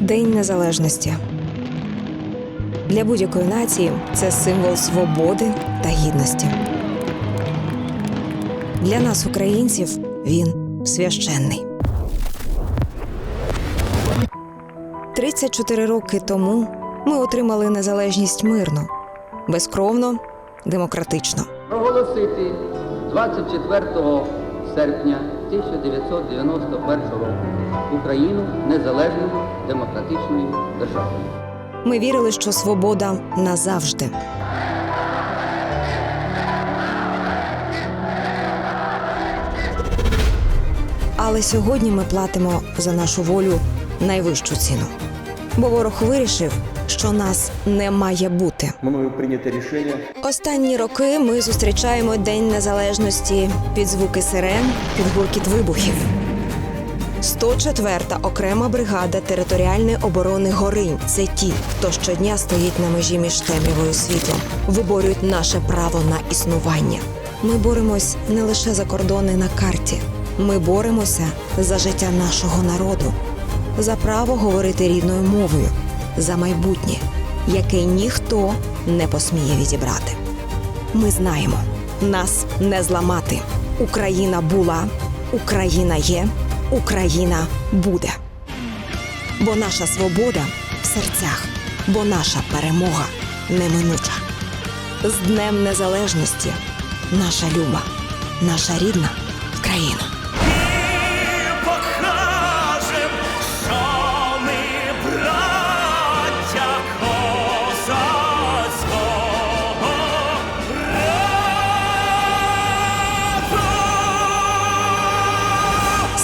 День Незалежності. Для будь-якої нації це символ свободи та гідності. Для нас, українців, він священний. 34 роки тому ми отримали незалежність мирно, безкровно, демократично. проголосити 24 серпня 1991 року Україну незалежною демократичною державою. Ми вірили, що свобода назавжди. Але сьогодні ми платимо за нашу волю найвищу ціну. Бо ворог вирішив, що нас не має бути. мною принято решение Останні роки ми зустрічаємо День Незалежності під звуки сирен, під гуркіт вибухів. 104-та окрема бригада територіальної оборони Горинь це ті, хто щодня стоїть на межі між темрявою світлом, виборюють наше право на існування. Ми боремось не лише за кордони на карті. Ми боремося за життя нашого народу, за право говорити рідною мовою, за майбутнє, яке ніхто не посміє відібрати. Ми знаємо, нас не зламати. Україна була, Україна є, Україна буде. Бо наша свобода в серцях, бо наша перемога неминуча. З Днем Незалежності, наша люба, наша рідна країна.